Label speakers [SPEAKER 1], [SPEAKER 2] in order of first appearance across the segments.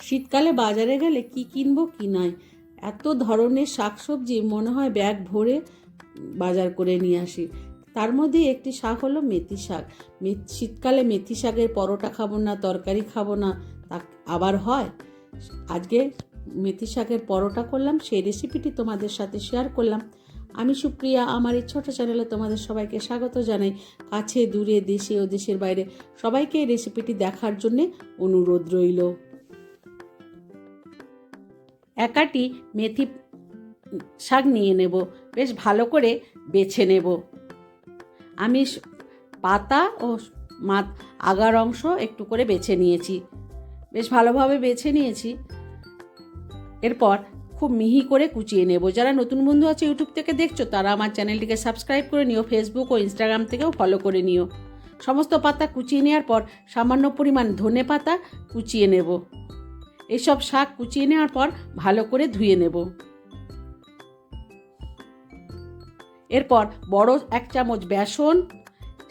[SPEAKER 1] শীতকালে বাজারে গেলে কি কিনবো, কি নাই। এত ধরনের শাকসবজি মনে হয় ব্যাগ ভরে বাজার করে নিয়ে আসি। তার মধ্যে একটি শাক হলো মেথি শাক। শীতকালে মেথি শাকের পরোটা খাব না, তরকারি খাব না, তা আবার হয়? আজকে মেথি শাকের পরোটা করলাম, সেই রেসিপিটি তোমাদের সাথে শেয়ার করলাম। আমি সুপ্রিয়া, আমার এই ছোটো চ্যানেলে তোমাদের সবাইকে স্বাগত জানাই। কাছে, দূরে, দেশে ও দেশের বাইরে সবাইকে এই রেসিপিটি দেখার জন্যে অনুরোধ রইল। একাটি মেথি শাক নিয়ে নেব। বেশ ভালো করে বেছে নেব। আমি পাতা ও মা আগার অংশ একটু করে বেছে নিয়েছি। বেশ ভালোভাবে বেছে নিয়েছি। এরপর খুব মিহি করে কুচিয়ে নেব। যারা নতুন বন্ধু আছে ইউটিউব থেকে দেখছ, তারা আমার চ্যানেলটিকে সাবস্ক্রাইব করে নিও, ফেসবুক ও ইনস্টাগ্রাম থেকেও ফলো করে নিও। সমস্ত পাতা কুচিয়ে নেওয়ার পর সামান্য পরিমাণ ধনে পাতা কুচিয়ে নেব। এসব শাক কুচিয়ে নেওয়ার পর ভালো করে ধুয়ে নেব। এরপর বড় এক চামচ বেসন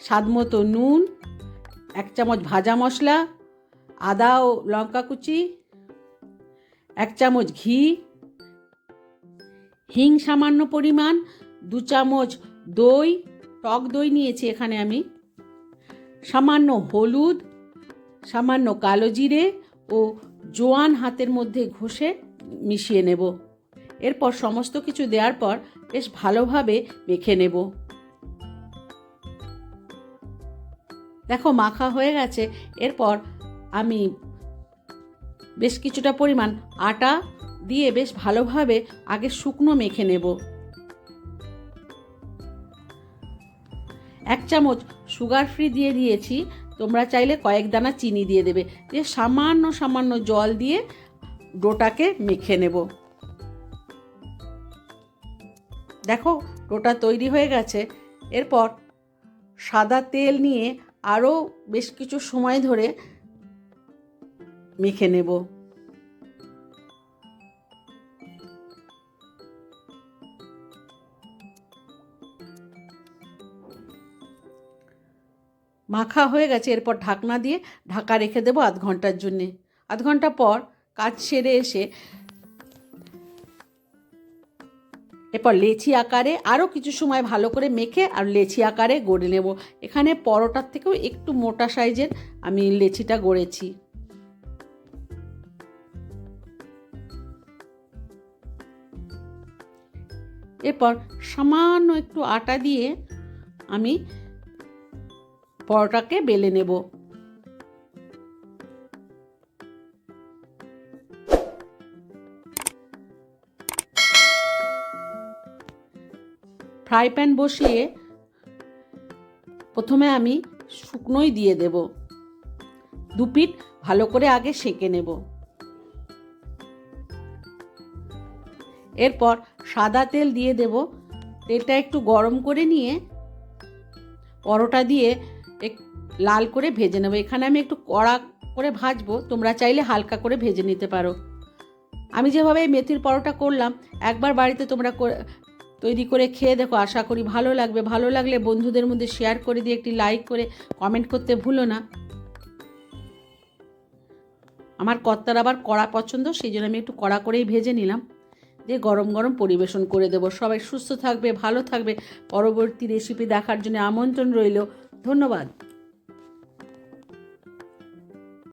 [SPEAKER 1] স্বাদমতো নুন, এক চামচ ভাজা মশলা, আদা ও লঙ্কা কুচি, এক চামচ ঘি, হিং সামান্য পরিমাণ, দু চামচ দই, টক দই নিয়েছি এখানে আমি, সামান্য হলুদ, সামান্য কালো জিরে ও জোয়ান হাতের মধ্যে ঘষে মিশিয়ে নেব। এরপর সমস্ত কিছু দেওয়ার পর বেশ ভালোভাবে মেখে নেব। দেখো, মাখা হয়ে গেছে। এরপর আমি বেশ কিছুটা পরিমাণ আটা দিয়ে বেশ ভালোভাবে আগে শুকনো মেখে নেব। এক চামচ সুগার ফ্রি দিয়ে দিয়েছি। তোমরা চাইলে কয়েক দানা চিনি দিয়ে দেবে। দিয়ে সামান্য সামান্য জল দিয়ে ডোটাকে মেখে নেব। দেখো, ডোটা তৈরি হয়ে গেছে। এরপর সাদা তেল নিয়ে আরও বেশ কিছু সময় ধরে মেখে নেব। মাখা হয়ে গেছে, এরপর ঢাকনা দিয়ে ঢাকা রেখে দেবো আধ ঘণ্টার জন্যে। আধ ঘণ্টা পর কাজ সেরে এসে এরপর লেচি আকারে আরও কিছু সময় ভালো করে মেখে আর লেচি আকারে গড়ে নেব। এখানে পরোটার থেকেও একটু মোটা সাইজের আমি লেচিটা গড়েছি। এরপর সামান্য একটু আটা দিয়ে আমি পরোটাকে বেলে নেব। ফ্রাই প্যান বসিয়ে প্রথমে আমি শুকনোই দিয়ে দেব। দু পিঠ ভালো করে আগে সেঁকে নেব। এরপর সাদা তেল দিয়ে দেব। তেলটা একটু গরম করে নিয়ে পরোটা দিয়ে এক লাল করে ভেজে নেব। এখানে আমি একটু কড়া করে ভাজবো। তোমরা চাইলে হালকা করে ভেজে নিতে পারো। আমি যেভাবে মেথির পরোটা করলাম, একবার বাড়িতে তোমরা তৈরি করে খেয়ে দেখো, আশা করি ভালো লাগবে। ভালো লাগলে বন্ধুদের মধ্যে শেয়ার করে দিয়ে একটি লাইক করে কমেন্ট করতে ভুলো না। আমার কর্তার আবার কড়া পছন্দ, সেই জন্য আমি একটু কড়া করেই ভেজে নিলাম। দিয়ে গরম গরম পরিবেশন করে দেবো। সবাই সুস্থ থাকবে, ভালো থাকবে। পরবর্তী রেসিপি দেখার জন্য আমন্ত্রণ রইল। ধন্যবাদ।